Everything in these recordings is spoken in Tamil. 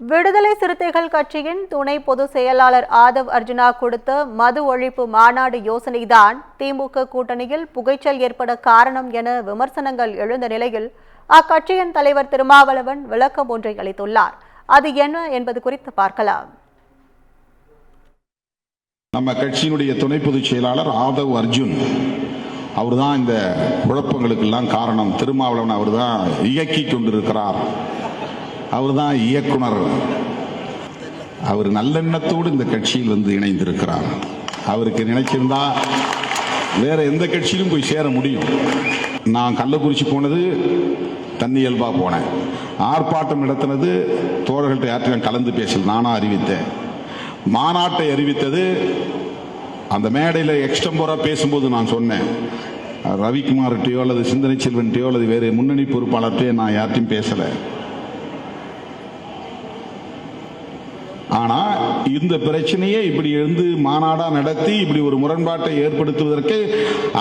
விடுதலை சிறுத்தைகள் கட்சியின் துணை பொதுச் செயலாளர் ஆதவ் அர்ஜுனா கொடுத்த மது ஒழிப்பு மாநாடு யோசனைதான் திமுக கூட்டணியில் புகைச்சல் ஏற்பட காரணம் என விமர்சனங்கள் எழுந்த நிலையில் அக்கட்சியின் தலைவர் திருமாவளவன் விளக்கம் ஒன்றை அளித்துள்ளார். அது என்ன என்பது குறித்து பார்க்கலாம். நம்ம கட்சியினுடைய துணை பொதுச் செயலாளர் ஆதவ் அர்ஜுன் அவர் தான் இந்த குழப்பங்களுக்கெல்லாம் காரணம். திருமாவளவன் அவர் தான் இயக்கி கொண்டிருக்கிறார். அவர் தான் இயக்குனர். அவர் நல்லெண்ணத்தோடு இந்த கட்சியில் வந்து இணைந்திருக்கிறார். அவருக்கு நினைச்சிருந்தா வேற எந்த கட்சியிலும் போய் சேர முடியும். நான் கள்ளக்குறிச்சி போனது தன்னியல்பா போனேன். ஆர்ப்பாட்டம் நடத்தினது தோழர்கள்ட்ட யார்ட்டையும் கலந்து பேசல நானாக அறிவித்தேன். மாநாட்டை அறிவித்தது அந்த மேடையில் எக்ஸ்டம்போராக பேசும்போது நான் சொன்னேன். ரவிக்குமார்கிட்டையோ அல்லது சிந்தனை செல்வன்கிட்டையோ அல்லது வேறு முன்னணி பொறுப்பாளர்கிட்டையோ நான் யார்ட்டையும் பேசலை. ஆனா இந்த பிரச்சனையை இப்படி இருந்து மாநாடா நடத்தி இப்படி ஒரு முரண்பாட்டை ஏற்படுத்துவதற்கு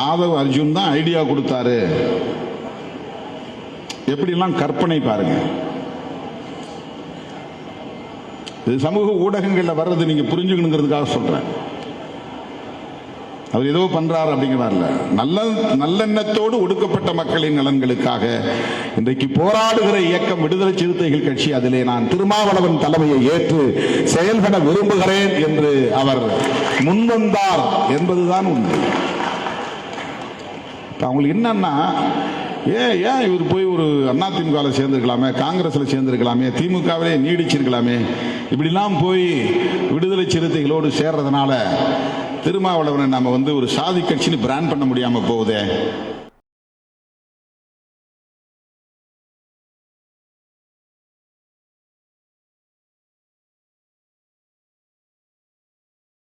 ஆதவ் அர்ஜுன் தான் ஐடியா கொடுத்தாரு. எப்படிலாம் கற்பனை பாருங்க. இது சமூக ஊடகங்களில் வர்றது நீங்க புரிஞ்சுக்கணுங்கிறதுக்காக சொல்றேன். அவர் ஏதோ பண்றாரு அப்படிங்கிறார்ல. நல்ல நல்லெண்ணத்தோடு ஒடுக்கப்பட்ட மக்களின் நலன்களுக்காக இன்றைக்கு போராடுகிற இயக்கம் விடுதலை சிறுத்தைகள் கட்சி அதிலே நான் திருமாவளவன் தலைமையை ஏற்று செயல்பட விரும்புகிறேன் என்று அவர் முன்வந்தார் என்பதுதான் உண்மை. அவங்களுக்கு என்னன்னா ஏன் ஏன் இவர் போய் ஒரு அதிமுகவில் சேர்ந்திருக்கலாமே காங்கிரஸில் சேர்ந்திருக்கலாமே திமுகவிலே நீடிச்சிருக்கலாமே இப்படிலாம் போய் விடுதலை சிறுத்தைகளோடு சேர்றதுனால திருமாவளவனை நம்ம வந்து ஒரு சாதி கட்சின்னு பிராண்ட் பண்ண முடியாம போகுதே.